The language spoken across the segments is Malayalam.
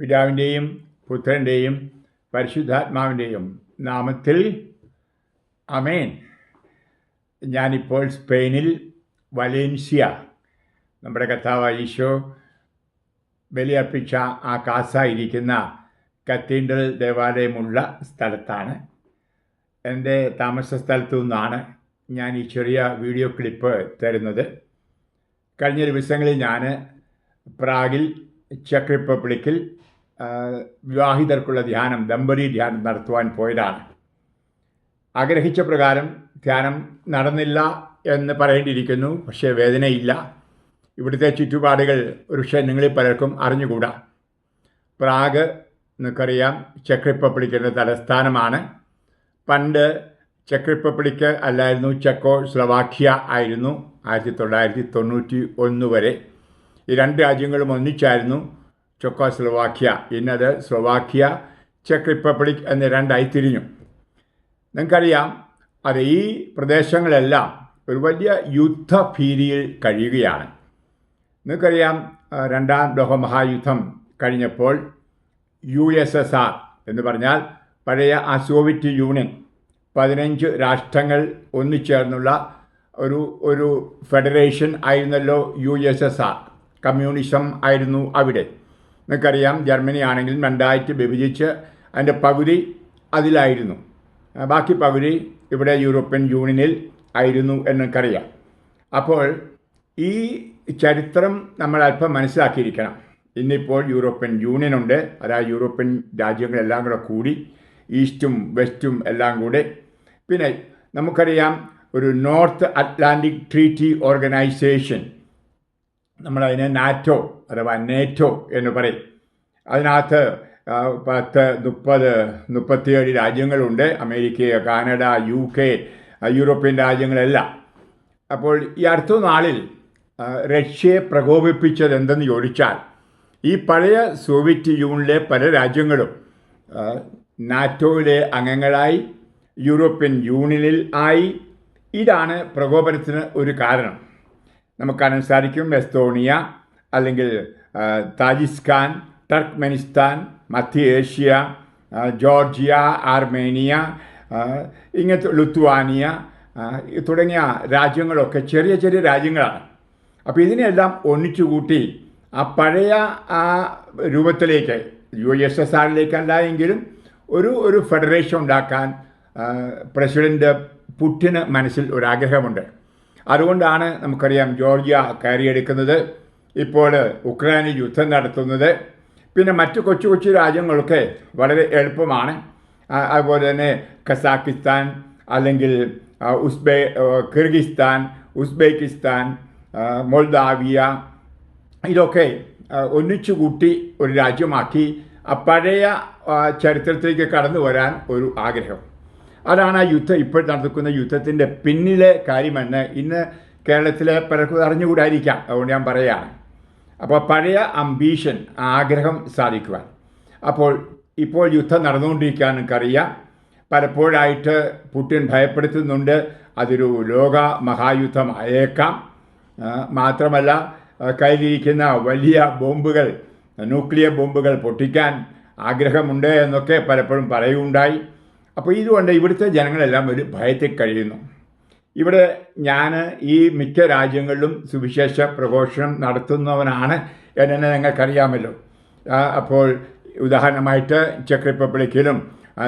പിതാവിന്റെയും പുത്രന്റെയും പരിശുദ്ധാത്മാവിന്റെയും നാമത്തിൽ അമേൻ ഞാനിപ്പോൾ സ്പെയിനിൽ വലേൻസിയ നമ്മുടെ കഥാവ് ഈശോ ബലിയർപ്പിച്ച ആ കാസ ഇരിക്കുന്ന കത്തീഡ്രൽ ദേവാലയമുള്ള സ്ഥലത്താണ്. എന്റെ താമസ സ്ഥലത്തു നിന്നാണ് ഞാൻ ഈ ചെറിയ വീഡിയോ ക്ലിപ്പ് തരുന്നത്. കഴിഞ്ഞ ദിവസങ്ങളിൽ ഞാൻ പ്രാഗിൽ ചെക്ക് റിപ്പബ്ലിക്കിൽ വിവാഹിതർക്കുള്ള ധ്യാനം ദമ്പതി ധ്യാനം നടത്തുവാൻ പോയതാണ്. ആഗ്രഹിച്ച പ്രകാരം ധ്യാനം നടന്നില്ല എന്ന് പറയേണ്ടിയിരിക്കുന്നു. പക്ഷേ വേദനയില്ല. ഇവിടുത്തെ ചുറ്റുപാടുകൾ ഒരുപക്ഷെ നിങ്ങളിൽ പലർക്കും അറിഞ്ഞുകൂടാ. പ്രാഗ് നിങ്ങൾക്കറിയാം ചെക്ക് റിപ്പബ്ലിക്കിന്റെ തലസ്ഥാനമാണ്. പണ്ട് ചെക്ക് റിപ്പബ്ലിക്ക് അല്ലായിരുന്നു ചെക്കോ സ്ലവാക്യ ആയിരുന്നു ആയിരത്തി തൊള്ളായിരത്തി തൊണ്ണൂറ്റി ഒന്ന് വരെ. ഈ രണ്ട് രാജ്യങ്ങളും ഒന്നിച്ചായിരുന്നു. ചെക്കോ സ്ലവാക്യ ഇന്നത് സ്ലൊവാക്യ ചെക്ക് റിപ്പബ്ലിക് എന്ന് രണ്ടായി തിരിഞ്ഞു. നിങ്ങൾക്കറിയാം അത് ഈ പ്രദേശങ്ങളെല്ലാം ഒരു വലിയ യുദ്ധഭീതിയിൽ കഴിയുകയാണ്. നിങ്ങൾക്കറിയാം രണ്ടാം ലോകമഹായുദ്ധം കഴിഞ്ഞപ്പോൾ യു എസ് എസ് ആർ എന്ന് പറഞ്ഞാൽ പഴയ ആ സോവിയറ്റ് യൂണിയൻ പതിനഞ്ച് രാഷ്ട്രങ്ങൾ ഒന്നിച്ചേർന്നുള്ള ഒരു ഒരു ഫെഡറേഷൻ ആയിരുന്നല്ലോ U S S R. Communism ആയിരുന്നു അവിടെ. നിങ്ങൾക്കറിയാം ജർമ്മനി ആണെങ്കിലും രണ്ടായിട്ട് വിഭജിച്ച് അതിന്റെ പകുതി അതിലായിരുന്നു. ബാക്കി പകുതി ഇവിടെ യൂറോപ്യൻ യൂണിയനിൽ ആയിരുന്നു എന്നൊക്കറിയാം അപ്പോൾ ഈ ചരിത്രം നമ്മൾ അല്പം മനസ്സിലാക്കിയിരിക്കണം. ഇന്നിപ്പോൾ യൂറോപ്യൻ യൂണിയൻ ഉണ്ട് അതായത് യൂറോപ്യൻ രാജ്യങ്ങളെല്ലാം കൂടെ കൂടി ഈസ്റ്റും വെസ്റ്റും എല്ലാം കൂടെ. പിന്നെ നമുക്കറിയാം ഒരു നോർത്ത് അറ്റ്ലാന്റിക് ട്രീറ്റി ഓർഗനൈസേഷൻ നമ്മളതിനെ നാറ്റോ അഥവാ നേറ്റോ എന്ന് പറയും. അതിനകത്ത് പത്ത് മുപ്പത് മുപ്പത്തിയേഴ് രാജ്യങ്ങളുണ്ട്. America Canada U K European രാജ്യങ്ങളെല്ലാം. അപ്പോൾ ഈ അടുത്ത നാളിൽ റഷ്യയെ പ്രകോപിപ്പിച്ചത് എന്തെന്ന് ചോദിച്ചാൽ ഈ പഴയ സോവിയറ്റ് യൂണിയനിലെ പല രാജ്യങ്ങളും നാറ്റോയിലെ അംഗങ്ങളായി യൂറോപ്യൻ യൂണിയനിൽ ആയി. ഇതാണ് പ്രകോപനത്തിന് ഒരു കാരണം. നമുക്ക് കാണാൻ സാധിക്കും. എസ്തോണിയ അല്ലെങ്കിൽ താജിസ്ഥാൻ ടർക്ക്മെനിസ്ഥാൻ മധ്യ ഏഷ്യ ജോർജിയ ആർമേനിയ ഇങ്ങനത്തെ ലുത്വാനിയ തുടങ്ങിയ രാജ്യങ്ങളൊക്കെ ചെറിയ ചെറിയ രാജ്യങ്ങളാണ്. അപ്പോൾ ഇതിനെല്ലാം ഒന്നിച്ചു കൂട്ടി ആ പഴയ ആ രൂപത്തിലേക്ക് യു എസ് എസ് ആറിലേക്കല്ല എങ്കിലും ഒരു ഒരു ഫെഡറേഷൻ ഉണ്ടാക്കാൻ പ്രസിഡന്റ് പുട്ടിന് മനസ്സിൽ ഒരാഗ്രഹമുണ്ട്. അതുകൊണ്ടാണ് നമുക്കറിയാം ജോർജിയ കയറിയെടുക്കുന്നത്. ഇപ്പോൾ ഉക്രൈനിൽ യുദ്ധം നടത്തുന്നത്. പിന്നെ മറ്റു കൊച്ചു കൊച്ചു രാജ്യങ്ങളൊക്കെ വളരെ എളുപ്പമാണ്. അതുപോലെ തന്നെ കസാക്കിസ്ഥാൻ അല്ലെങ്കിൽ ഉസ്ബേ കിർഗിസ്ഥാൻ ഉസ്ബെക്കിസ്ഥാൻ മൊൾദാവിയ ഇതൊക്കെ ഒന്നിച്ചു കൂട്ടി ഒരു രാജ്യമാക്കി. പഴയ ചരിത്രത്തിലേക്ക് കടന്നു വരാൻ ഒരു ആഗ്രഹം. അതാണ് ആ യുദ്ധം. ഇപ്പോൾ നടക്കുന്ന യുദ്ധത്തിന്റെ പിന്നിലെ കാര്യമെന്ന് ഇന്ന് കേരളത്തിലെ പലർക്കും അറിഞ്ഞുകൂടായിരിക്കാം. അതുകൊണ്ട് ഞാൻ പറയുകയാണ് അപ്പോൾ പഴയ അംബീഷൻ ആഗ്രഹം സാധിക്കുവാൻ. അപ്പോൾ ഇപ്പോൾ യുദ്ധം നടന്നുകൊണ്ടിരിക്കാൻ എനിക്കറിയാം പലപ്പോഴായിട്ട് പുട്ടിൻ ഭയപ്പെടുത്തുന്നുണ്ട്. അതൊരു ലോക മഹായുദ്ധം ആയേക്കാം. മാത്രമല്ല കയ്യിലിരിക്കുന്ന വലിയ ബോംബുകൾ ന്യൂക്ലിയർ ബോംബുകൾ പൊട്ടിക്കാൻ ആഗ്രഹമുണ്ട് എന്നൊക്കെ പലപ്പോഴും പറയുകയുണ്ടായി. അപ്പോൾ ഇതുകൊണ്ട് ഇവിടുത്തെ ജനങ്ങളെല്ലാം ഒരു ഭയത്തിൽ കഴിയുന്നു. ഇവിടെ ഞാൻ ഈ മിക്ക രാജ്യങ്ങളിലും സുവിശേഷ പ്രഘോഷണം നടത്തുന്നവനാണ് എന്നെ നിങ്ങൾക്കറിയാമല്ലോ. അപ്പോൾ ഉദാഹരണമായിട്ട് ചെക്ക് റിപ്പബ്ലിക്കിലും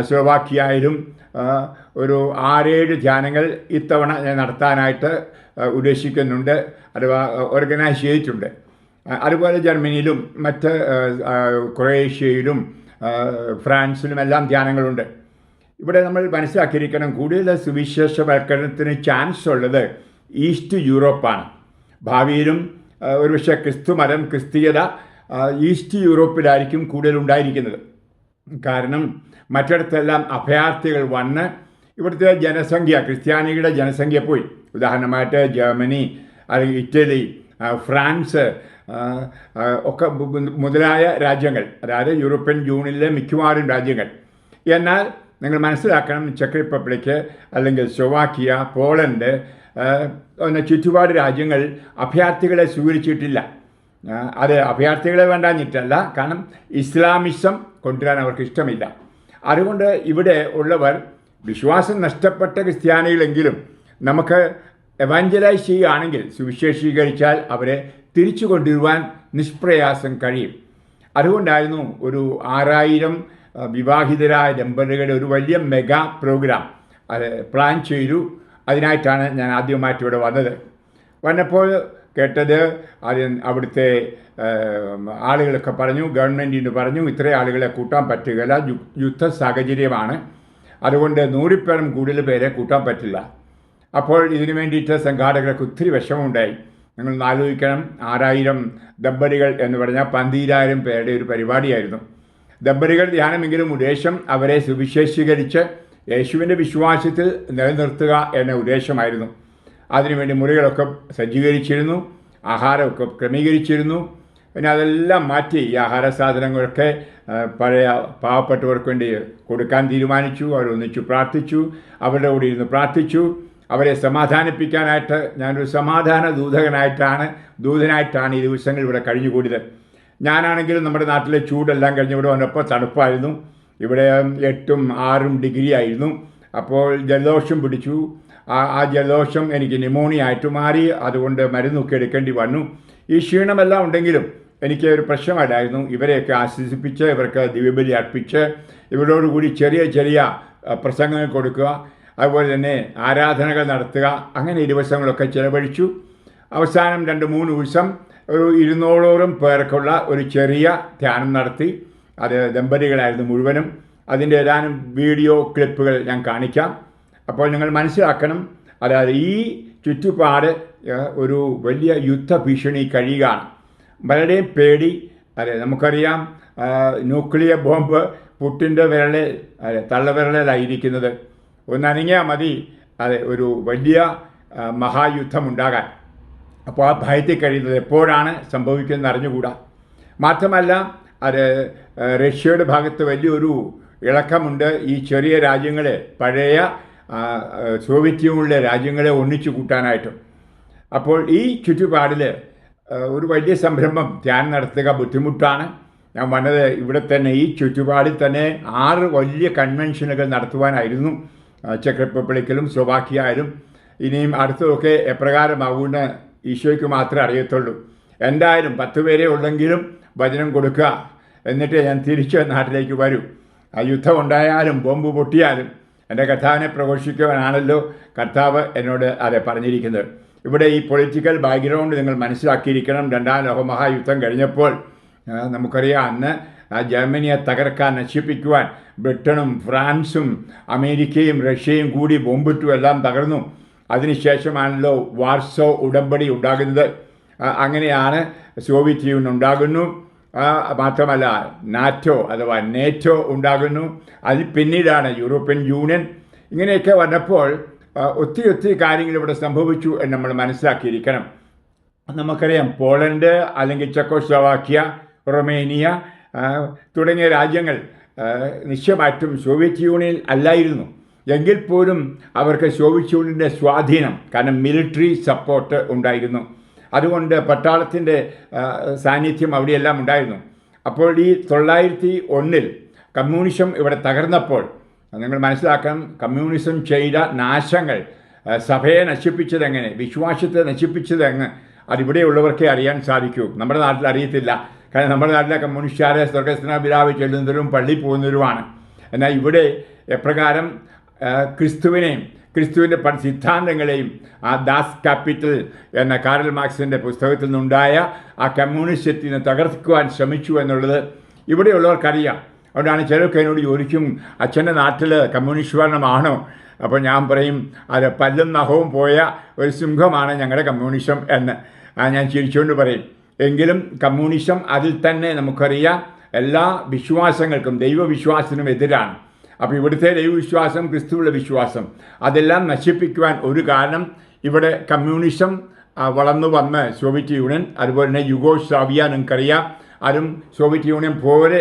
സ്ലോവാക്കിയായാലും ഒരു ആറേഴ് ധ്യാനങ്ങൾ ഇത്തവണ നടത്താനായിട്ട് ഉദ്ദേശിക്കുന്നുണ്ട് അഥവാ ഓർഗനൈസ് ചെയ്തിട്ടുണ്ട്. അതുപോലെ ജർമ്മനിയിലും മറ്റ് ക്രൊയേഷ്യയിലും ആ, ഫ്രാൻസിലും എല്ലാം ധ്യാനങ്ങളുണ്ട്. ഇവിടെ നമ്മൾ മനസ്സിലാക്കിയിരിക്കണം കൂടുതൽ സുവിശേഷവൽക്കരണത്തിന് ചാൻസ് ഉള്ളത് ഈസ്റ്റ് യൂറോപ്പാണ്. ഭാവിയിലും ഒരുപക്ഷെ ക്രിസ്തു മതം ക്രിസ്തീയത ഈസ്റ്റ് യൂറോപ്പിലായിരിക്കും കൂടുതൽ ഉണ്ടായിരിക്കുന്നത്. കാരണം മറ്റിടത്തെല്ലാം അഭയാർത്ഥികൾ വന്ന് ഇവിടുത്തെ ജനസംഖ്യ ക്രിസ്ത്യാനികളുടെ ജനസംഖ്യ പോയി. ഉദാഹരണമായിട്ട് ജർമ്മനി അല്ലെങ്കിൽ ഇറ്റലി ഫ്രാൻസ് ഒക്കെ മുതലായ രാജ്യങ്ങൾ അതായത് യൂറോപ്യൻ യൂണിയനിലെ മിക്കവാറും രാജ്യങ്ങൾ. എന്നാൽ നിങ്ങൾ മനസ്സിലാക്കണം ചെക്ക് റിപ്പബ്ലിക്ക് അല്ലെങ്കിൽ സ്ലോവാക്കിയ പോളണ്ട് പിന്നെ ചുറ്റുപാട് രാജ്യങ്ങൾ അഭയാർത്ഥികളെ സ്വീകരിച്ചിട്ടില്ല. അത് അഭയാർത്ഥികളെ വേണ്ടാഞ്ഞിട്ടല്ല കാരണം ഇസ്ലാമിസം കൊണ്ടുവരാൻ അവർക്ക് ഇഷ്ടമില്ല. അതുകൊണ്ട് ഇവിടെ ഉള്ളവർ വിശ്വാസം നഷ്ടപ്പെട്ട ക്രിസ്ത്യാനികളെങ്കിലും നമുക്ക് എവാഞ്ചലൈസ് ചെയ്യുകയാണെങ്കിൽ സുവിശേഷീകരിച്ചാൽ അവരെ തിരിച്ചു കൊണ്ടുവരുവാൻ നിഷ്പ്രയാസം കഴിയും. അതുകൊണ്ടായിരുന്നു ഒരു ആറായിരം വിവാഹിതരായ ദമ്പതികളുടെ ഒരു വലിയ മെഗാ പ്രോഗ്രാം അത് പ്ലാൻ ചെയ്തു. അതിനായിട്ടാണ് ഞാൻ ആദ്യമായിട്ട് ഇവിടെ വന്നത്. വന്നപ്പോൾ കേട്ടത് ആദ്യം അവിടുത്തെ ആളുകളൊക്കെ പറഞ്ഞു ഗവൺമെന്റിന് പറഞ്ഞു ഇത്രയും ആളുകളെ കൂട്ടാൻ പറ്റുകയില്ല യുദ്ധ സാഹചര്യമാണ്. അതുകൊണ്ട് നൂറിപ്പേരും കൂടുതൽ പേരെ കൂട്ടാൻ പറ്റില്ല. അപ്പോൾ ഇതിനു വേണ്ടിയിട്ട് സംഘാടകർക്ക് ഒത്തിരി വിഷമമുണ്ടായി. നിങ്ങൾ ആലോചിക്കണം ആറായിരം ദമ്പതികൾ എന്ന് പറഞ്ഞാൽ പന്തീരായിരം പേരുടെ ഒരു പരിപാടിയായിരുന്നു. ദമ്പതികൾ ധ്യാനമെങ്കിലും ഉദ്ദേശം അവരെ സുവിശേഷീകരിച്ച് യേശുവിന്റെ വിശ്വാസത്തിൽ നിലനിർത്തുക എന്ന ഉദ്ദേശമായിരുന്നു. അതിനുവേണ്ടി മുറികളൊക്കെ സജ്ജീകരിച്ചിരുന്നു ആഹാരമൊക്കെ ക്രമീകരിച്ചിരുന്നു. പിന്നെ അതെല്ലാം മാറ്റി ഈ ആഹാര സാധനങ്ങളൊക്കെ പഴയ പാവപ്പെട്ടവർക്ക് വേണ്ടി കൊടുക്കാൻ തീരുമാനിച്ചു അവരൊന്നിച്ചു പ്രാർത്ഥിച്ചു അവരുടെ കൂടെ ഇരുന്ന് പ്രാർത്ഥിച്ചു. അവരെ സമാധാനിപ്പിക്കാനായിട്ട് ഞാനൊരു സമാധാന ദൂതകനായിട്ടാണ് ദൂതനായിട്ടാണ് ഈ ദിവസങ്ങൾ ഇവിടെ കഴിഞ്ഞുകൂടിയത്. ഞാനാണെങ്കിലും നമ്മുടെ നാട്ടിലെ ചൂടെല്ലാം കഴിഞ്ഞ് ഇവിടെ വന്നപ്പോൾ തണുപ്പായിരുന്നു. ഇവിടെ എട്ടും ആറും ഡിഗ്രി ആയിരുന്നു. അപ്പോൾ ജലദോഷം പിടിച്ചു. ആ ജലദോഷം എനിക്ക് ന്യൂമോണിയ ആയിട്ട് മാറി. അതുകൊണ്ട് മരുന്നൊക്കെ എടുക്കേണ്ടി വന്നു. ഈ ക്ഷീണമെല്ലാം ഉണ്ടെങ്കിലും എനിക്ക് ഒരു പ്രശ്നമല്ലായിരുന്നു ഇവരെയൊക്കെ ആശ്വസിപ്പിച്ച് ഇവർക്ക് ദിവ്യബലി അർപ്പിച്ച് ഇവരോടുകൂടി ചെറിയ ചെറിയ പ്രസംഗങ്ങൾ കൊടുക്കുക അതുപോലെ തന്നെ ആരാധനകൾ നടത്തുക അങ്ങനെ ഈ ദിവസങ്ങളൊക്കെ ചിലവഴിച്ചു. അവസാനം രണ്ട് മൂന്ന് ദിവസം ഒരു ഇരുന്നൂറോളം പേർക്കുള്ള ഒരു ചെറിയ ധ്യാനം നടത്തി. അത് ദമ്പതികളായിരുന്നു മുഴുവനും. അതിന്റെ ഏതാനും വീഡിയോ ക്ലിപ്പുകൾ ഞാൻ കാണിക്കാം. അപ്പോൾ നിങ്ങൾ മനസ്സിലാക്കണം. അതായത് ഈ ചുറ്റുപാട് ഒരു വലിയ യുദ്ധ ഭീഷണി കഴിയുകയാണ്. വളരെയും പേടി. അതെ നമുക്കറിയാം ന്യൂക്ലിയർ ബോംബ് പുട്ടിന്റെ വിരളെ അതെ തള്ളവിരളിലായിരിക്കുന്നത് ഒന്നനങ്ങിയാൽ മതി അതെ ഒരു വലിയ മഹായുദ്ധമുണ്ടാകാൻ. അപ്പോൾ ആ ഭയത്തിൽ കഴിയുന്നത് എപ്പോഴാണ് സംഭവിക്കുന്നത് അറിഞ്ഞുകൂടാ. മാത്രമല്ല അത് റഷ്യയുടെ ഭാഗത്ത് വലിയൊരു ഇളക്കമുണ്ട്. ഈ ചെറിയ രാജ്യങ്ങളെ പഴയ സോവിയറ്റ് യൂണിയനിലെ രാജ്യങ്ങളെ ഒന്നിച്ചു കൂട്ടാനായിട്ടും. അപ്പോൾ ഈ ചുറ്റുപാടിൽ ഒരു വലിയ സംരംഭം ധ്യാനം നടത്തുക ബുദ്ധിമുട്ടാണ്. ഞാൻ വന്നത് ഇവിടെ തന്നെ ഈ ചുറ്റുപാടിൽ തന്നെ ആറ് വലിയ കൺവെൻഷനുകൾ നടത്തുവാനായിരുന്നു. ചെക്ക് റിപ്പബ്ലിക്കിലും സ്ലോവാക്കിയായാലും. ഇനിയും അടുത്തതൊക്കെ എപ്രകാരമാകുമെന്ന് ഈശോയ്ക്ക് മാത്രമേ അറിയത്തുള്ളൂ. എന്തായാലും പത്ത് പേരെ ഉള്ളെങ്കിലും വചനം കൊടുക്കുക. എന്നിട്ട് ഞാൻ തിരിച്ച് നാട്ടിലേക്ക് വരൂ. ആ യുദ്ധം ഉണ്ടായാലും ബോംബ് പൊട്ടിയാലും എന്റെ കർത്താവിനെ പ്രഘോഷിക്കുവാനാണല്ലോ കർത്താവ് എന്നോട് അതെ പറഞ്ഞിരിക്കുന്നത്. ഇവിടെ ഈ പൊളിറ്റിക്കൽ ബാക്ക്ഗ്രൗണ്ട് നിങ്ങൾ മനസ്സിലാക്കിയിരിക്കണം. രണ്ടാം ലോകമഹായുദ്ധം കഴിഞ്ഞപ്പോൾ നമുക്കറിയാം അന്ന് ആ ജർമ്മനിയെ തകർക്കാൻ നശിപ്പിക്കുവാൻ ബ്രിട്ടനും ഫ്രാൻസും അമേരിക്കയും റഷ്യയും കൂടി ബോംബിട്ടു എല്ലാം തകർന്നു. അതിനുശേഷമാണല്ലോ വാർസോ ഉടമ്പടി ഉണ്ടാകുന്നത്. അങ്ങനെയാണ് സോവിയറ്റ് യൂണിയൻ ഉണ്ടാകുന്നു. മാത്രമല്ല നാറ്റോ അഥവാ നേറ്റോ ഉണ്ടാകുന്നു. അതിൽ പിന്നീടാണ് യൂറോപ്യൻ യൂണിയൻ. ഇങ്ങനെയൊക്കെ വന്നപ്പോൾ ഒത്തിരി ഒത്തിരി കാര്യങ്ങൾ ഇവിടെ സംഭവിച്ചു എന്ന് നമ്മൾ മനസ്സിലാക്കിയിരിക്കണം. നമുക്കറിയാം പോളണ്ട് അല്ലെങ്കിൽ ചെക്കോസ്ലോവാക്യ റൊമേനിയ തുടങ്ങിയ രാജ്യങ്ങൾ നിശ്ചയമായിട്ടും സോവിയറ്റ് യൂണിയൻ അല്ലായിരുന്നു. എങ്കിൽ പോലും അവർക്ക് യൂണിയന്റെ സ്വാധീനം കാരണം മിലിറ്ററി സപ്പോർട്ട് ഉണ്ടായിരുന്നു. അതുകൊണ്ട് പട്ടാളത്തിന്റെ സാന്നിധ്യം അവിടെയെല്ലാം ഉണ്ടായിരുന്നു. അപ്പോൾ ഈ തൊള്ളായിരത്തി ഒന്നിൽ കമ്മ്യൂണിസം ഇവിടെ തകർന്നപ്പോൾ നിങ്ങൾ മനസ്സിലാക്കണം കമ്മ്യൂണിസം ചെയ്ത നാശങ്ങൾ സഭയെ നശിപ്പിച്ചത് എങ്ങനെ വിശ്വാസത്തെ നശിപ്പിച്ചത് എങ്ങനെ അതിവിടെയുള്ളവർക്കേ അറിയാൻ സാധിക്കൂ. നമ്മുടെ നാട്ടിൽ അറിയത്തില്ല. കാരണം നമ്മുടെ നാട്ടിലെ കമ്മ്യൂണിസ്റ്റുകാരെ സ്വർഗസ്ഥന പിതാവ് ചെല്ലുന്നവരും പള്ളി പോകുന്നവരുമാണ്. എന്നാൽ ഇവിടെ എപ്രകാരം ക്രിസ്തുവിനെയും ക്രിസ്തുവിന്റെ പല സിദ്ധാന്തങ്ങളെയും ആ ദാസ് ക്യാപിറ്റൽ എന്ന കാരൽ മാർക്സിന്റെ പുസ്തകത്തിൽ നിന്നുണ്ടായ ആ കമ്മ്യൂണിസത്തിനെ തകർക്കുവാൻ ശ്രമിച്ചു എന്നുള്ളത് ഇവിടെയുള്ളവർക്കറിയാം. അതുകൊണ്ടാണ് ചിലർക്ക് എന്നോട് ചോദിക്കും അച്ഛന്റെ നാട്ടിൽ കമ്മ്യൂണിസ്റ്റ് ഭരണമാണോ? അപ്പോൾ ഞാൻ പറയും അത് പല്ലും നഖവും പോയ ഒരു സിംഹമാണ് ഞങ്ങളുടെ കമ്മ്യൂണിസം എന്ന്. ഞാൻ ചിരിച്ചുകൊണ്ട് പറയും എങ്കിലും കമ്മ്യൂണിസം അതിൽ തന്നെ നമുക്കറിയാം എല്ലാ വിശ്വാസങ്ങൾക്കും ദൈവവിശ്വാസത്തിനും എതിരാണ്. അപ്പോൾ ഇവിടുത്തെ ദൈവവിശ്വാസം ക്രിസ്തുവിലെ വിശ്വാസം അതെല്ലാം നശിപ്പിക്കുവാൻ ഒരു കാരണം ഇവിടെ കമ്മ്യൂണിസം വളർന്നു വന്ന് സോവിയറ്റ് യൂണിയൻ അതുപോലെ തന്നെ യുഗോസ്ലാവിയ നിങ്ങൾക്കറിയാം. അതും സോവിയറ്റ് യൂണിയൻ പോലെ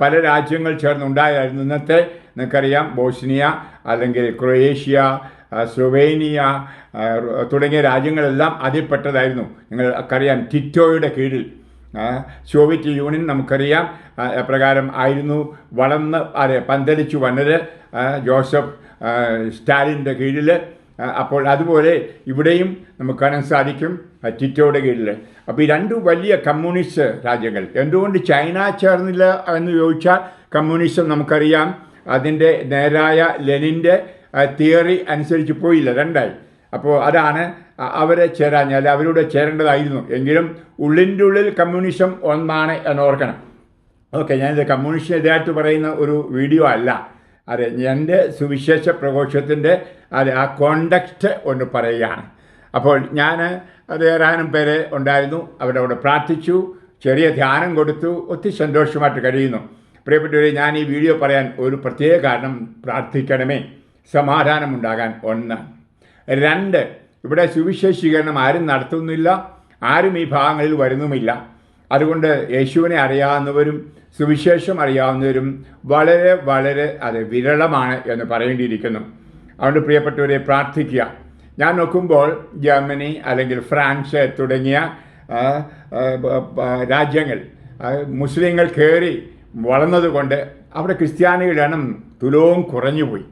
പല രാജ്യങ്ങൾ ചേർന്നുണ്ടായിരുന്നു. ഇന്നത്തെ നിങ്ങൾക്കറിയാം ബോസ്നിയ അല്ലെങ്കിൽ ക്രൊയേഷ്യ സ്ലൊവേനിയ തുടങ്ങിയ രാജ്യങ്ങളെല്ലാം അതിൽപ്പെട്ടതായിരുന്നു. നിങ്ങൾക്കറിയാം ടിറ്റോയുടെ കീഴിൽ. സോവിയറ്റ് യൂണിയൻ നമുക്കറിയാം. എപ്രകാരം ആയിരുന്നു വളർന്ന് അതെ പന്തലിച്ചു വന്നത് ജോസഫ് സ്റ്റാലിന്റെ കീഴിൽ. അപ്പോൾ അതുപോലെ ഇവിടെയും നമുക്ക് കാണാൻ സാധിക്കും ടിറ്റോയുടെ കീഴിൽ. അപ്പോൾ ഈ രണ്ട് വലിയ കമ്മ്യൂണിസ്റ്റ് രാജ്യങ്ങൾ എന്തുകൊണ്ട് ചൈന ചേർന്നില്ല എന്ന് ചോദിച്ചാൽ കമ്മ്യൂണിസം നമുക്കറിയാം. അതിന്റെ നേരായ ലെനിന്റെ തിയറി അനുസരിച്ച് പോയില്ല രണ്ടായി. അപ്പോൾ അതാണ് അവരെ ചേരാഞ്ഞാൽ അവരോട് ചേരേണ്ടതായിരുന്നു. എങ്കിലും ഉള്ളിന്റെ ഉള്ളിൽ കമ്മ്യൂണിസം ഒന്നാണ് എന്ന് ഓർക്കണം ഓക്കെ ഞാനിത് കമ്മ്യൂണിസ്റ്റിനെതിരായിട്ട് പറയുന്ന ഒരു വീഡിയോ അല്ല. അതെ എന്റെ സുവിശേഷ പ്രഘോഷത്തിന്റെ അതെ ആ കോണ്ടക്സ്റ്റ് ഒന്ന് പറയുകയാണ്. അപ്പോൾ ഞാൻ അത് ഏറാനും പേര് ഉണ്ടായിരുന്നു. അവരുടെ പ്രാർത്ഥിച്ചു ചെറിയ ധ്യാനം കൊടുത്തു ഒത്തിരി സന്തോഷമായിട്ട് കഴിയുന്നു. പ്രിയപ്പെട്ടവരെ ഞാൻ ഈ വീഡിയോ പറയാൻ ഒരു പ്രത്യേക കാരണം പ്രാർത്ഥിക്കണമേ. സമാധാനമുണ്ടാകാൻ ഒന്ന് രണ്ട് ഇവിടെ സുവിശേഷീകരണം ആരും നടത്തുന്നില്ല ആരും ഈ ഭാഗങ്ങളിൽ വരുന്നുമില്ല. അതുകൊണ്ട് യേശുവിനെ അറിയാവുന്നവരും സുവിശേഷം അറിയാവുന്നവരും വളരെ വളരെ അത് വിരളമാണ് എന്ന് പറയേണ്ടിയിരിക്കുന്നു. അതുകൊണ്ട് പ്രിയപ്പെട്ടവരെ പ്രാർത്ഥിക്കുക. ഞാൻ നോക്കുമ്പോൾ ജർമ്മനി അല്ലെങ്കിൽ ഫ്രാൻസ് തുടങ്ങിയ രാജ്യങ്ങൾ മുസ്ലിങ്ങൾ കയറി വളർന്നതുകൊണ്ട് അവിടെ ക്രിസ്ത്യാനികളുടെ എണ്ണം തുലവും കുറഞ്ഞുപോയി.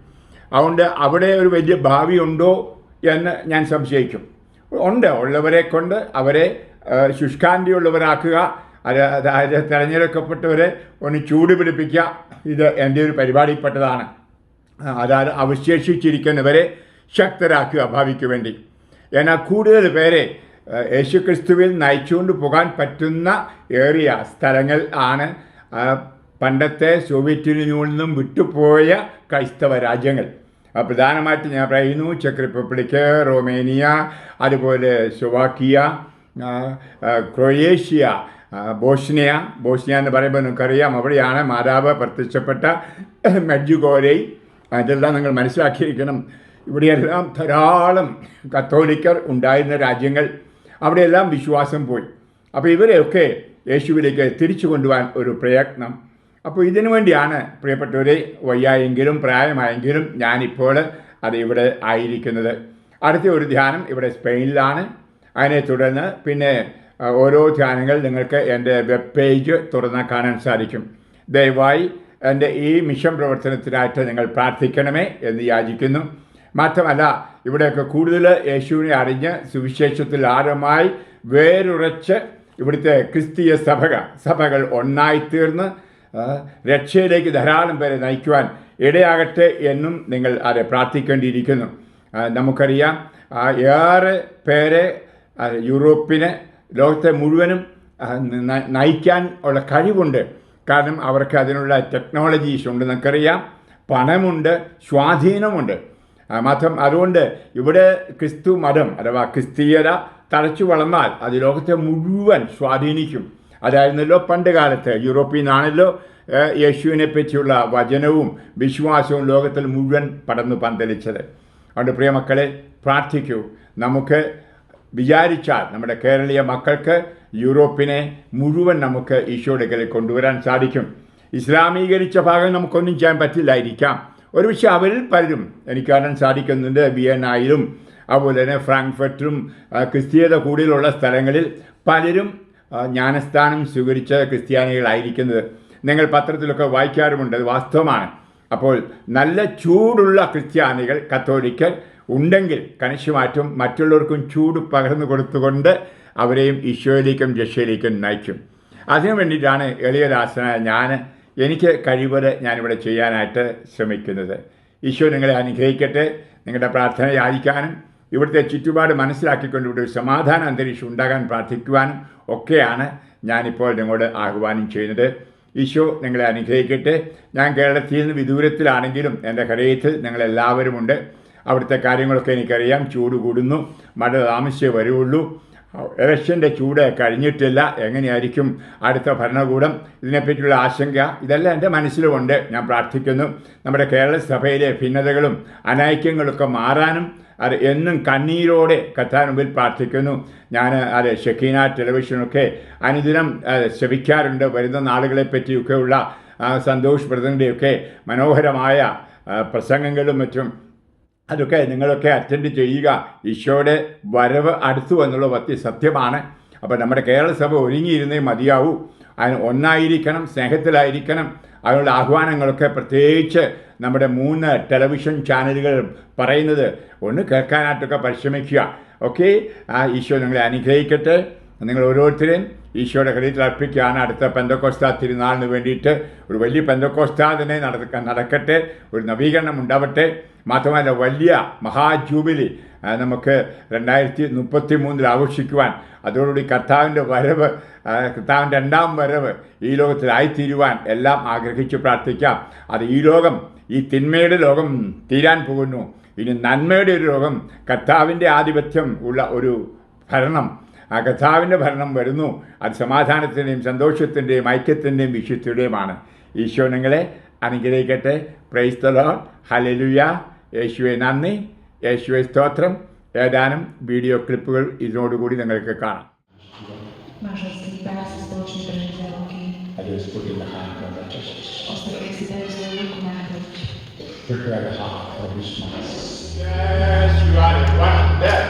അതുകൊണ്ട് അവിടെ ഒരു വലിയ ഭാവി ഉണ്ടോ എന്ന് ഞാൻ സംശയിക്കും. ഉണ്ട് ഉള്ളവരെ കൊണ്ട് അവരെ ശുഷ്കാന്തി ശുഷ്കാന്തിയുള്ളവരാക്കുക അത് അതായത് തിരഞ്ഞെടുക്കപ്പെട്ടവരെ ഒന്ന് ചൂട് പിടിപ്പിക്കുക ഇത് എന്റെ ഒരു പരിപാടിപ്പെട്ടതാണ്. ആ, അതായത് അവശേഷിച്ചിരിക്കുന്നവരെ ശക്തരാക്കുക ഭാവിക്ക് വേണ്ടി. എന്നാൽ കൂടുതൽ പേരെ യേശുക്രിസ്തുവിൽ നയിച്ചുകൊണ്ട് പോകാൻ പറ്റുന്ന ഏറിയ സ്ഥലങ്ങൾ ആണ് പണ്ടത്തെ സോവിയറ്റ് യൂണിയനിൽ നിന്നും വിട്ടുപോയ ക്രൈസ്തവ രാജ്യങ്ങൾ. പ്രധാനമായിട്ട് ഞാൻ പറയുന്നു ചെക്ക് റിപ്പബ്ലിക്ക് റൊമേനിയ അതുപോലെ Slovakia Croatia Bosnia Bosnia Bosnia എന്ന് പറയുമ്പോൾ നിങ്ങൾക്കറിയാം അവിടെയാണ് മാതാവ് പ്രത്യക്ഷപ്പെട്ട മെഡ്ജുഗോരൈ അതെല്ലാം നിങ്ങൾ മനസ്സിലാക്കിയിരിക്കണം. ഇവിടെയെല്ലാം ധാരാളം കത്തോലിക്കർ ഉണ്ടായിരുന്ന രാജ്യങ്ങൾ. അവിടെയെല്ലാം വിശ്വാസം പോയി. അപ്പോൾ ഇവരെയൊക്കെ യേശുവിലേക്ക് തിരിച്ചു കൊണ്ടുപോകാൻ ഒരു പ്രയത്നം. അപ്പോൾ ഇതിനു വേണ്ടിയാണ് പ്രിയപ്പെട്ടവരെ വയ്യായെങ്കിലും പ്രായമായെങ്കിലും ഞാനിപ്പോൾ അത് ഇവിടെ ആയിരിക്കുന്നത്. അടുത്ത ഒരു ധ്യാനം ഇവിടെ സ്പെയിനിലാണ്. അതിനെ തുടർന്ന് പിന്നെ ഓരോ ധ്യാനങ്ങൾ നിങ്ങൾക്ക് എന്റെ വെബ് പേജ് തുറന്ന് കാണാൻ സാധിക്കും. ദയവായി എന്റെ ഈ മിഷൻ പ്രവർത്തനത്തിനായിട്ട് നിങ്ങൾ പ്രാർത്ഥിക്കണമേ എന്ന് യാചിക്കുന്നു. മാത്രമല്ല ഇവിടെയൊക്കെ കൂടുതൽ യേശുവിനെ അറിഞ്ഞ് സുവിശേഷത്തിൽ ആരമായി വേരുറച്ച് ഇവിടുത്തെ ക്രിസ്തീയ സഭകൾ സഭകൾ ഒന്നായിത്തീർന്ന് രക്ഷയിലേക്ക് ധാരാളം പേരെ നയിക്കുവാൻ ഇടയാകട്ടെ എന്നും നിങ്ങൾ അത് പ്രാർത്ഥിക്കേണ്ടിയിരിക്കുന്നു. നമുക്കറിയാം ഏറെ പേരെ യൂറോപ്പിനെ ലോകത്തെ മുഴുവനും നയിക്കാൻ ഉള്ള കഴിവുണ്ട്. കാരണം അവർക്ക് അതിനുള്ള ടെക്നോളജീസ് ഉണ്ട്. നമുക്കറിയാം പണമുണ്ട് സ്വാധീനമുണ്ട്. മാത്രം അതുകൊണ്ട് ഇവിടെ ക്രിസ്തു മതം അഥവാ ക്രിസ്തീയത തളച്ചു വളർന്നാൽ അത് ലോകത്തെ മുഴുവൻ സ്വാധീനിക്കും. അതായിരുന്നല്ലോ പണ്ട് കാലത്ത്. യൂറോപ്പിൽ നിന്നാണല്ലോ യേശുവിനെ പറ്റിയുള്ള വചനവും വിശ്വാസവും ലോകത്തിൽ മുഴുവൻ പടന്നു പന്തലിച്ചത്. അതുകൊണ്ട് പ്രിയമക്കളെ പ്രാർത്ഥിക്കൂ. നമുക്ക് വിചാരിച്ചാൽ നമ്മുടെ കേരളീയ മക്കൾക്ക് യൂറോപ്പിനെ മുഴുവൻ നമുക്ക് ഈശോയുടെ കൊണ്ടുവരാൻ സാധിക്കും. ഇസ്ലാമീകരിച്ച ഭാഗം നമുക്കൊന്നും ചെയ്യാൻ പറ്റില്ലായിരിക്കാം. ഒരു പക്ഷേ അവരിൽ പലരും എനിക്ക് കാണാൻ സാധിക്കുന്നുണ്ട്. വിയനായിലും അതുപോലെ തന്നെ ഫ്രാങ്ക്ഫർട്ടിലും ക്രിസ്തീയത കൂടുതലുള്ള സ്ഥലങ്ങളിൽ പലരും ജ്ഞാനസ്ഥാനം സ്വീകരിച്ച ക്രിസ്ത്യാനികളായിരിക്കുന്നത് നിങ്ങൾ പത്രത്തിലൊക്കെ വായിക്കാറുമുണ്ട് അത് വാസ്തവമാണ്. അപ്പോൾ നല്ല ചൂടുള്ള ക്രിസ്ത്യാനികൾ കത്തോലിക്കൽ ഉണ്ടെങ്കിൽ കണിശമാറ്റും മറ്റുള്ളവർക്കും ചൂട് പകർന്നു കൊടുത്തുകൊണ്ട് അവരെയും ഈശോയിലേക്കും രക്ഷയിലേക്കും നയിക്കും. അതിനു വേണ്ടിയിട്ടാണ് എളിയദാസനായ ഞാൻ എനിക്ക് കഴിവത് ഞാനിവിടെ ചെയ്യാനായിട്ട് ശ്രമിക്കുന്നത്. ഈശോ നിങ്ങളെ അനുഗ്രഹിക്കട്ടെ നിങ്ങളുടെ പ്രാർത്ഥന യാചിക്കാനും ഇവിടുത്തെ ചുറ്റുപാട് മനസ്സിലാക്കിക്കൊണ്ട് ഇവിടെ ഒരു സമാധാന അന്തരീക്ഷം ഉണ്ടാകാൻ പ്രാർത്ഥിക്കുവാനും ഒക്കെയാണ് ഞാനിപ്പോൾ നിങ്ങളോട് ആഹ്വാനം ചെയ്യുന്നത്. ഈശോ നിങ്ങളെ അനുഗ്രഹിക്കട്ടെ. ഞാൻ കേരളത്തിൽ നിന്ന് വിദൂരത്തിലാണെങ്കിലും എന്റെ ഹൃദയത്തിൽ നിങ്ങളെല്ലാവരുമുണ്ട്. അവിടുത്തെ കാര്യങ്ങളൊക്കെ എനിക്കറിയാം. ചൂട് കൂടുന്നു. മഴ താമസിച്ചേ വരുള്ളൂ. ഇലക്ഷന്റെ ചൂട് കഴിഞ്ഞിട്ടില്ല. എങ്ങനെയായിരിക്കും അടുത്ത ഭരണകൂടം? ഇതിനെപ്പറ്റിയുള്ള ആശങ്ക ഇതെല്ലാം എന്റെ മനസ്സിലുമുണ്ട്. ഞാൻ പ്രാർത്ഥിക്കുന്നു. നമ്മുടെ കേരള സഭയിലെ ഭിന്നതകളും അനൈക്യങ്ങളൊക്കെ മാറാനും അത് എന്നും കണ്ണീരോടെ കഥാനുമ്പിൽ പ്രാർത്ഥിക്കുന്നു. ഞാൻ അത് ഷെക്കീന ടെലിവിഷനൊക്കെ അനുദിനം ശ്രമിക്കാറുണ്ട്. വരുന്ന നാളുകളെ പറ്റിയൊക്കെയുള്ള ആ, സന്തോഷ് ബ്രദറിന്റെയൊക്കെ മനോഹരമായ പ്രസംഗങ്ങളും മറ്റും അതൊക്കെ നിങ്ങളൊക്കെ അറ്റൻഡ് ചെയ്യുക. ഈശോയുടെ വരവ് അടുത്തു എന്നുള്ള പറ്റി സത്യമാണ് അപ്പോൾ നമ്മുടെ കേരള സഭ ഒരുങ്ങിയിരുന്നേ മതിയാവൂ. അതിന് ഒന്നായിരിക്കണം സ്നേഹത്തിലായിരിക്കണം. അതിനുള്ള ആഹ്വാനങ്ങളൊക്കെ പ്രത്യേകിച്ച് നമ്മുടെ മൂന്ന് ടെലിവിഷൻ ചാനലുകൾ പറയുന്നത് ഒന്ന് കേൾക്കാനായിട്ടൊക്കെ പരിശ്രമിക്കുക. ഓക്കെ ആ ഈശോ നിങ്ങളെ അനുഗ്രഹിക്കട്ടെ. നിങ്ങൾ ഓരോരുത്തരെയും ഈശോയുടെ ഹൃദയത്തിൽ അർപ്പിക്കുകയാണ്. അടുത്ത പെന്തക്കോസ്ത തിരുനാളിന് വേണ്ടിയിട്ട് ഒരു വലിയ പെന്തക്കോസ്ത തന്നെ നടക്ക നടക്കട്ടെ. ഒരു നവീകരണം ഉണ്ടാവട്ടെ. മാത്രമല്ല വലിയ മഹാജൂബിലി നമുക്ക് രണ്ടായിരത്തി മുപ്പത്തി മൂന്നിൽ ആഘോഷിക്കുവാൻ അതോടുകൂടി കർത്താവിന്റെ വരവ് കർത്താവിന്റെ രണ്ടാം വരവ് ഈ ലോകത്തിലായിത്തീരുവാൻ എല്ലാം ആഗ്രഹിച്ച് പ്രാർത്ഥിക്കാം. അത് ഈ ലോകം ഈ തിന്മയുടെ ലോകം തീരാൻ പോകുന്നു. ഇനി നന്മയുടെ ഒരു ലോകം കർത്താവിന്റെ ആധിപത്യം ഉള്ള ഒരു ഭരണം ആ കഥാവിന്റെ ഭരണം വരുന്നു. അത് സമാധാനത്തിന്റെയും സന്തോഷത്തിന്റെയും ഐക്യത്തിന്റെയും വിശുദ്ധിയുടെയുമാണ്. ഈശോ നിങ്ങളെ അനുഗ്രഹിക്കട്ടെ. പ്രൈസ് തലോ ഹലലുയ യേശുവെ നന്ദി. യേശുവെ സ്തോത്രം. ഏതാനും വീഡിയോ ക്ലിപ്പുകൾ ഇതിനോടുകൂടി നിങ്ങൾക്ക് കാണാം. Yes, you are the one that.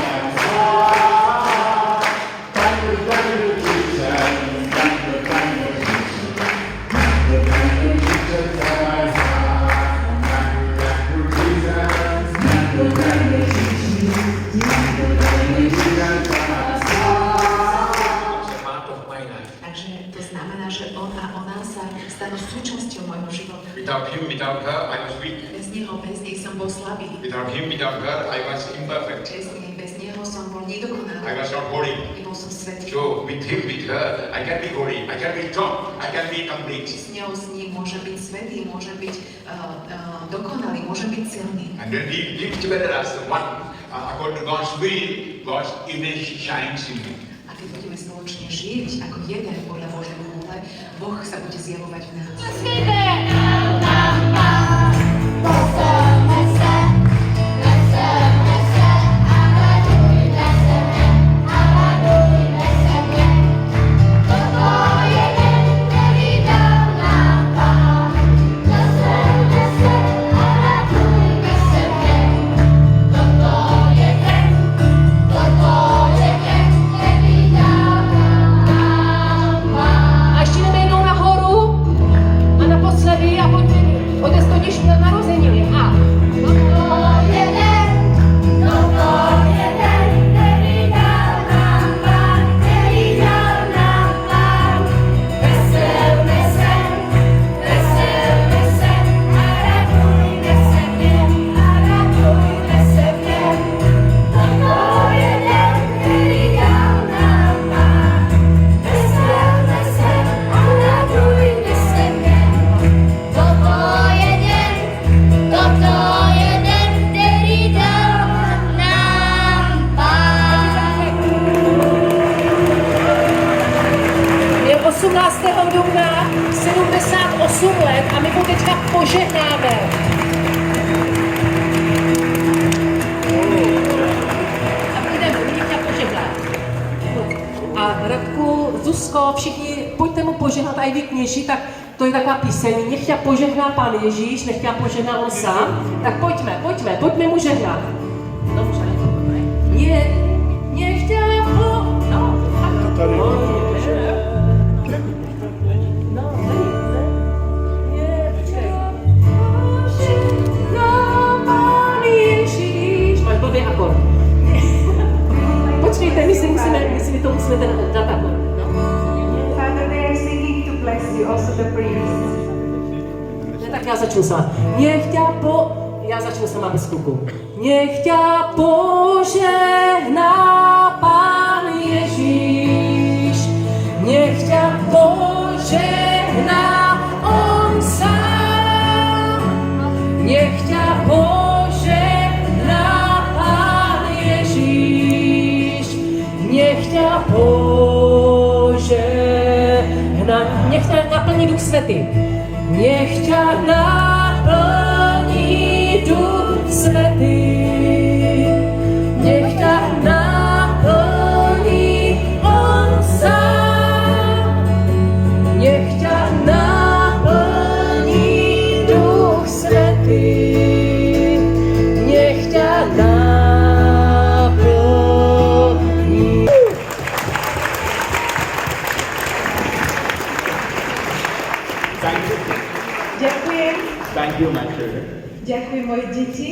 Without him, without her, I was imperfect. Bez bez I nedokonalý. was not holy. So with him, with her, I can be holy. I can be strong. I can be complete. S s ním môže byť uh, uh, dokonalý, silný. And when we live together as the one, uh, according to God's will, God's image shines in me. A keď budeme spoločne žiť ako jeden podľa Božej vôle, Boh sa bude zjavovať v nás. 18. dubna 78 let a my mu teďka požehnáme. A budeme, teďka požehnat. A Radku, Zuzko, všichni, pojďte mu požehnat, a i vy kněži, tak to je taková píseň. Nech tě požehná Pán Ježíš, nech tě požehná on sám. Tak pojďme, pojďme, pojďme mu žehnat. No, můžeme. Nech, tě. No, tak tak já začnu sama. Nech tě po... Já začnu sama bez kluku. Nech tě požehná Pán Ježíš. Nech tě požehná On sám. Nech tě požehná Pán Ježíš. Nech tě požehná. Nech tě naplní Duch Svatý. Niech cię napełni Duch Święty. воспитывает детей,